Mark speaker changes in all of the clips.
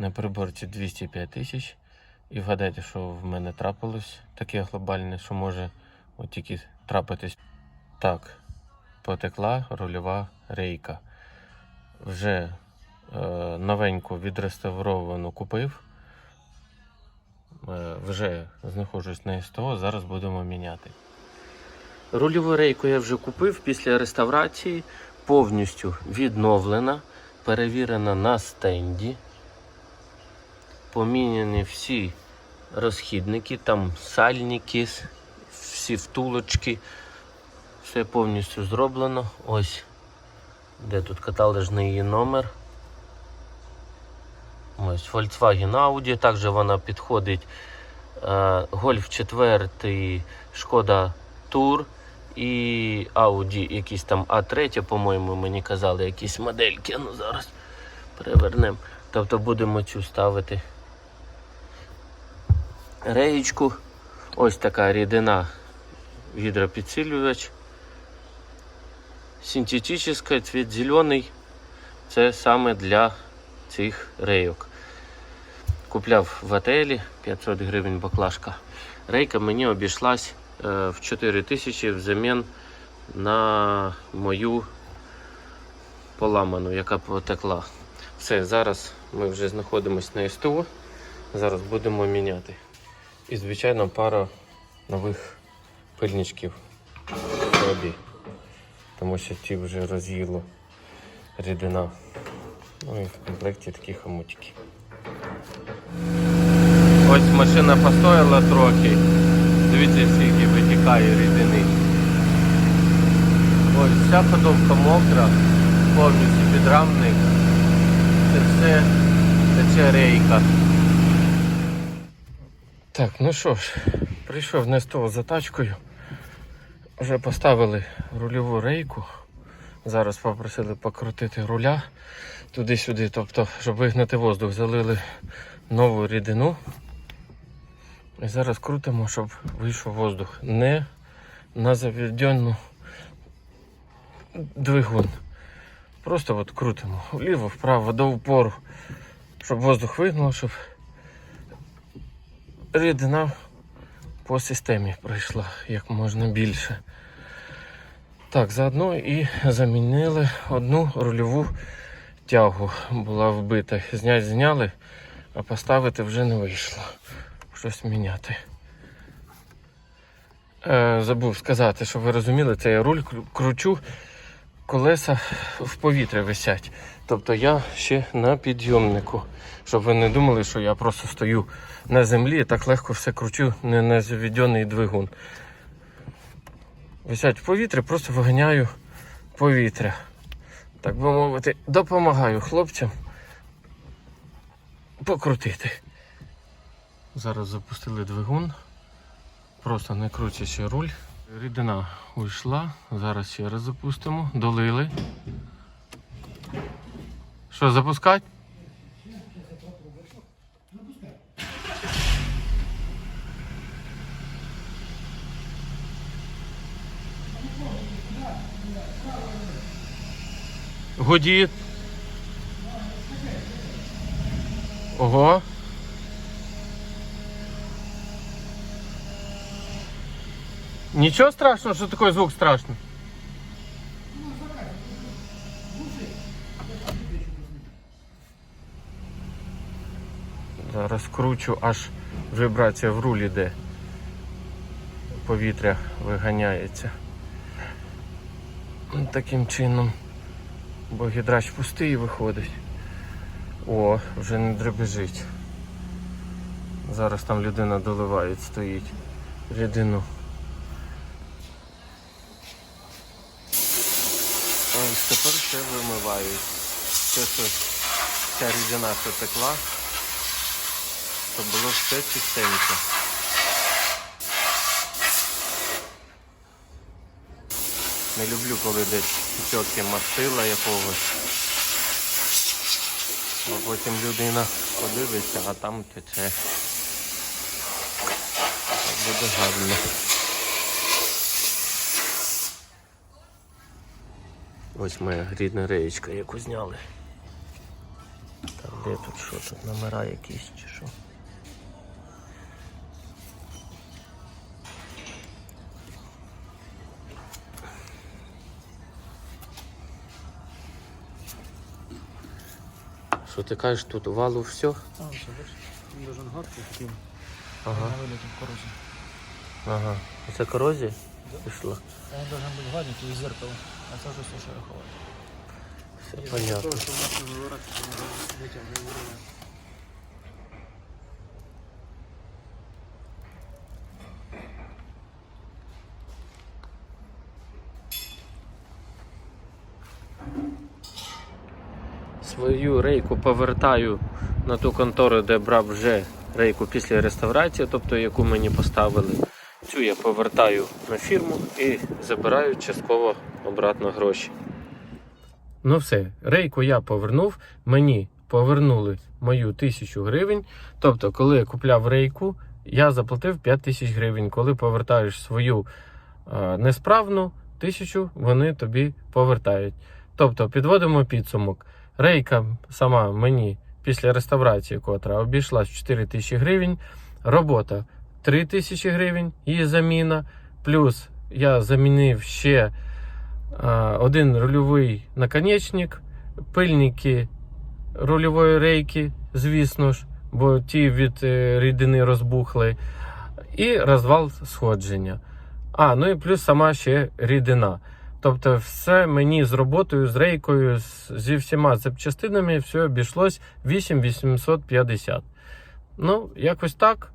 Speaker 1: На приборці 205 тисяч. І вгадайте, що в мене трапилось таке глобальне, що може от тільки трапитись. Так, потекла рульова рейка. Вже е, новеньку відреставровану купив. Е, вже знаходжусь на СТО, зараз будемо міняти. Рульову рейку я вже купив після реставрації, повністю відновлена, перевірена на стенді. Поміняні всі розхідники, там сальники, всі втулочки. Все повністю зроблено. Ось де тут каталожний її номер. Ось Volkswagen Audi. Також вона підходить е, Golf 4, Шкода Tour і Audi якісь там А3, по-моєму, мені казали, якісь модельки. Ну зараз перевернемо. Тобто будемо цю ставити. Реєчку. Ось така рідина гідропідсилювач. Синтетичний, цвіт зелений. Це саме для цих рейок. Купляв в отелі 500 гривень баклажка. Рейка мені обійшлась е, в 4 тисячі взамін на мою поламану, яка потекла. Все, зараз ми вже знаходимося на СТО. Зараз будемо міняти. І, звичайно, пара нових пильничків собі. Тому що ті вже роз'їло рідина. Ну і в комплекті такі хомутики. Ось машина постояла трохи. Дивіться, скільки витікає рідини. Ось вся ходовка мокра, повністю підрамник. Це все тече рейка. Так, ну що ж, прийшов не з того за тачкою. Вже поставили рульову рейку. Зараз попросили покрутити руля туди-сюди, тобто, щоб вигнати воздух, залили нову рідину. І зараз крутимо, щоб вийшов воздух. Не на заведену двигун. Просто от крутимо вліво, вправо, до упору, щоб воздух вигнав, щоб рідина по системі пройшла як можна більше. Так, заодно і замінили одну рульову тягу. Була вбита. Знять зняли, а поставити вже не вийшло. Щось міняти. Е, забув сказати, щоб ви розуміли, це я руль кручу, колеса в повітря висять. Тобто я ще на підйомнику. Щоб ви не думали, що я просто стою на землі і так легко все кручу, не на заведений двигун. Висять в повітрі, просто виганяю повітря. Так би мовити, допомагаю хлопцям покрутити. Зараз запустили двигун, просто не крутячи руль. Рідина уйшла, зараз ще раз запустимо, долили. Що, запускати? Гудіт. Ого. Нічого страшного, що такий звук страшний. Зараз кручу, аж вібрація в рулі йде. Повітря виганяється. Таким чином. Бо гідрач пустий виходить. О, вже не дребежить. Зараз там людина доливає, стоїть рідину. Ось тепер ще вимивають. Це що ця рідина, що текла, щоб було все чистенько. Не люблю, коли десь тітки мастила якогось. Бо потім людина подивиться, а там тече. Буде гарно. Ось моя рідна реєчка, яку зняли. Так, де тут що? Тут номера якісь чи що? Що ти кажеш, тут валу все?
Speaker 2: А, все, бачиш, дуже гарний такий,
Speaker 1: Ага.
Speaker 2: на виліті в.
Speaker 1: Ага. Це корозія пішла?
Speaker 2: А Він должен бути гладенький і зеркало, а це вже все шерохове.
Speaker 1: Все понятно.
Speaker 2: Того, що можна вибирати, то може витягнути вириває.
Speaker 1: Свою рейку повертаю на ту контору, де брав вже рейку після реставрації, тобто яку мені поставили. Цю я повертаю на фірму і забираю частково обратно гроші. Ну все, рейку я повернув, мені повернули мою тисячу гривень. Тобто, коли я купляв рейку, я заплатив 5 тисяч гривень. Коли повертаєш свою е, несправну тисячу, вони тобі повертають. Тобто, підводимо підсумок. Рейка сама мені після реставрації, котра обійшлась в 4 тисячі гривень. Робота 3 тисячі гривень, її заміна. Плюс я замінив ще один рульовий наконечник, пильники рульової рейки, звісно ж, бо ті від е, рідини розбухли, і розвал сходження. А, ну і плюс сама ще рідина. Тобто, все мені з роботою, з рейкою, зі всіма запчастинами, все обійшлось 8850. Ну, якось так.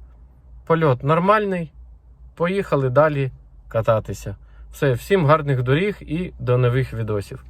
Speaker 1: Польот нормальний. Поїхали далі кататися. Все, всім гарних доріг і до нових відосів.